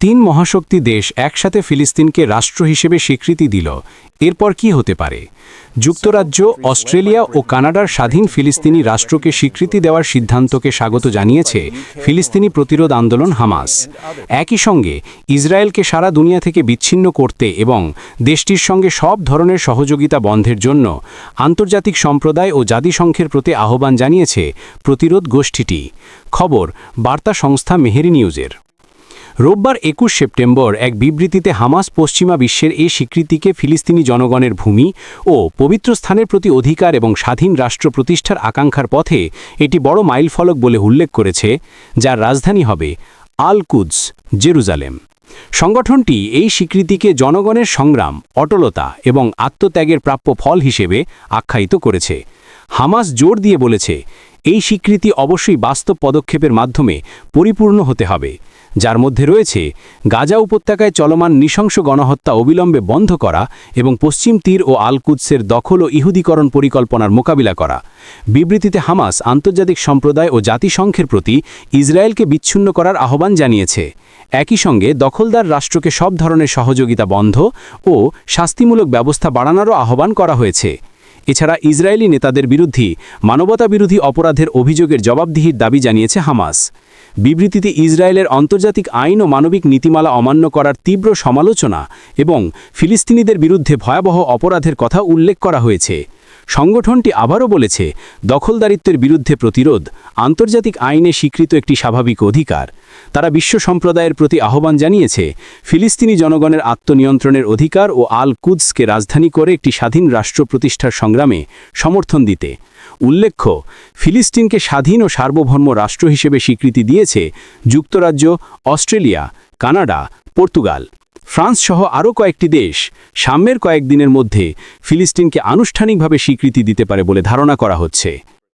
তিন মহাশক্তি দেশ একসাথে ফিলিস্তিনকে রাষ্ট্র হিসেবে স্বীকৃতি দিল। এরপর কি হতে পারে? যুক্তরাজ্য, অস্ট্রেলিয়া ও কানাডার স্বাধীন ফিলিস্তিনি রাষ্ট্রকে স্বীকৃতি দেওয়ার সিদ্ধান্তকে স্বাগত জানিয়েছে ফিলিস্তিনি প্রতিরোধ আন্দোলন হামাস। একই সঙ্গে ইসরায়েলকে সারা দুনিয়া থেকে বিচ্ছিন্ন করতে এবং দেশটির সঙ্গে সব ধরনের সহযোগিতা বন্ধের জন্য আন্তর্জাতিক সম্প্রদায় ও জাতিসংঘের প্রতি আহ্বান জানিয়েছে প্রতিরোধ গোষ্ঠীটি। খবর, বার্তা সংস্থা মেহেরি নিউজের। রোববার একুশ সেপ্টেম্বর এক বিবৃতিতে হামাস পশ্চিমা বিশ্বের এই স্বীকৃতিকে ফিলিস্তিনি জনগণের ভূমি ও পবিত্র স্থানের প্রতি অধিকার এবং স্বাধীন রাষ্ট্র প্রতিষ্ঠার আকাঙ্ক্ষার পথে এটি বড় মাইলফলক বলে উল্লেখ করেছে, যার রাজধানী হবে আল কুদস জেরুজালেম। সংগঠনটি এই স্বীকৃতিকে জনগণের সংগ্রাম, অটলতা এবং আত্মত্যাগের প্রাপ্য ফল হিসেবে আখ্যায়িত করেছে। হামাস জোর দিয়ে বলেছে এই স্বীকৃতি অবশ্যই বাস্তব পদক্ষেপের মাধ্যমে পরিপূর্ণ হতে হবে। যার মধ্যে রয়েছে, গাজা উপত্যকায় চলমান নৃশংস গণহত্যা অবিলম্বে বন্ধ করা এবং পশ্চিম তীর ও আলকুৎসের দখল ও ইহুদীকরণ পরিকল্পনার মোকাবিলা করা। বিবৃতিতে হামাস আন্তর্জাতিক সম্প্রদায় ও জাতিসংঘের প্রতি ইসরায়েলকে বিচ্ছিন্ন করার আহ্বান জানিয়েছে। একই সঙ্গে দখলদার রাষ্ট্রকে সব ধরনের সহযোগিতা বন্ধ ও শাস্তিমূলক ব্যবস্থা বাড়ানোরও আহ্বান করা হয়েছে। এছাড়া ইসরায়েলি নেতাদের বিরুদ্ধে মানবতাবিরোধী অপরাধের অভিযোগের জবাবদিহির দাবি জানিয়েছে হামাস। বিবৃতিতে ইসরায়েলের আন্তর্জাতিক আইন ও মানবিক নীতিমালা অমান্য করার তীব্র সমালোচনা এবং ফিলিস্তিনিদের বিরুদ্ধে ভয়াবহ অপরাধের কথা উল্লেখ করা হয়েছে। সংগঠনটি আবারও বলেছে, দখলদারিত্বের বিরুদ্ধে প্রতিরোধ আন্তর্জাতিক আইনে স্বীকৃত একটি স্বাভাবিক অধিকার। তারা বিশ্ব সম্প্রদায়ের প্রতি আহ্বান জানিয়েছে, ফিলিস্তিনি জনগণের আত্মনিয়ন্ত্রণের অধিকার ও আল কুদসকে রাজধানী করে একটি স্বাধীন রাষ্ট্র প্রতিষ্ঠার সংগ্রামে সমর্থন দিতে। উল্লেখ্য, ফিলিস্তিনকে স্বাধীন ও সার্বভৌম রাষ্ট্র হিসেবে স্বীকৃতি দিয়েছে যুক্তরাজ্য, অস্ট্রেলিয়া, কানাডা, পর্তুগাল। ফ্রান্স সহ আরও কয়েকটি দেশ সাম্যের কয়েকদিনের মধ্যে ফিলিস্তিনকে আনুষ্ঠানিকভাবে স্বীকৃতি দিতে পারে বলে ধারণা করা হচ্ছে।